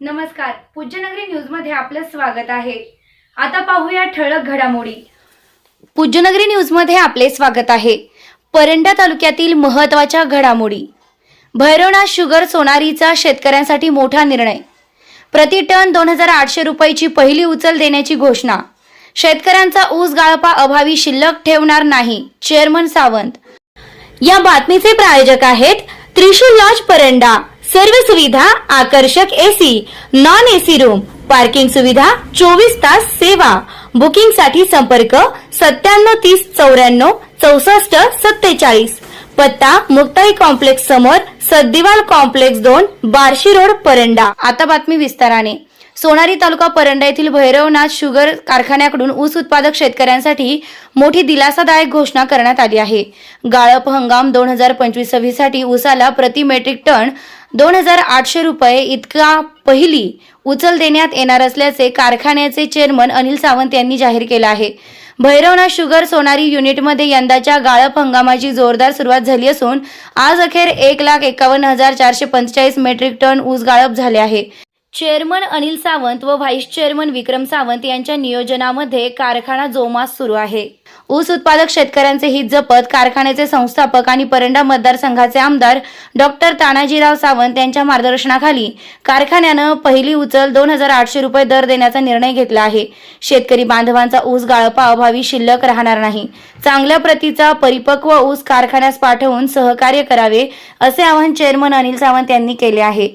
नमस्कार. पूज्यनगरी न्यूजमध्ये आपलं स्वागत आहे. आता पाहूया ठळक घडामोडी. पूज्यनगरी न्यूजमध्ये आपले स्वागत आहे. परंडा तालुक्यातील महत्त्वाच्या घडामोडी. भैरवनाथ शुगर सोनारीचा शेतकऱ्यांसाठी मोठा निर्णय. प्रति टन दोन हजार आठशे रुपयाची पहिली उचल देण्याची घोषणा. शेतकऱ्यांचा ऊस गाळपा अभावी शिल्लक ठेवणार नाही चेअरमन सावंत. या बातमीचे प्रायोजक आहेत त्रिशूल लॉज परंडा. सर्व सुविधा आकर्षक AC non AC room parking सुविधा चोवीस तास सेवा. बुकिंगसाठी संपर्क सत्त्याण्णव तीस चौऱ्याण्णव चौसष्ट सत्तेचाळीस. पत्ता मुक्ताई कॉम्प्लेक्स समोर सद्दिवाल कॉम्प्लेक्स दोन बार्शी रोड परंडा. आता बातमी विस्ताराने. सोनारी तालुका परंडा येथील भैरवनाथ शुगर कारखान्याकडून ऊस उत्पादक शेतकऱ्यांसाठी मोठी दिलासादायक घोषणा करण्यात आली आहे. गाळप हंगाम दोन हजार पंचवीस सव्वीससाठी ऊसाला प्रति मेट्रिक टन दोन हजार आठशे रुपये इतका पहिली उचल देण्यात येणार असल्याचे कारखान्याचे चेअरमन अनिल सावंत यांनी जाहीर केलं आहे. भैरवनाथ शुगर सोनारी युनिटमध्ये यंदाच्या गाळप हंगामाची जोरदार सुरुवात झाली असून आज अखेर एक लाख एकावन्न हजार चारशे पंचेचाळीस मेट्रिक टन ऊस गाळप झाले आहे. चेअरमन अनिल सावंत व व्हाईस चेअरमन विक्रम सावंत यांच्या नियोजनामध्ये कारखाना जोमास सुरू आहे. ऊस उत्पादक शेतकऱ्यांचे हित जपत कारखान्याचे संस्थापक आणि परंडा मतदारसंघाचे आमदार डॉक्टर तानाजीराव सावंत यांच्या मार्गदर्शनाखाली कारखान्यानं पहिली उचल दोन हजार आठशे रुपये दर देण्याचा निर्णय घेतला आहे. शेतकरी बांधवांचा ऊस गाळपा अभावी शिल्लक राहणार नाही. चांगल्या प्रतीचा परिपक्व ऊस कारखान्यास पाठवून सहकार्य करावे असे आवाहन चेअरमन अनिल सावंत यांनी केले आहे.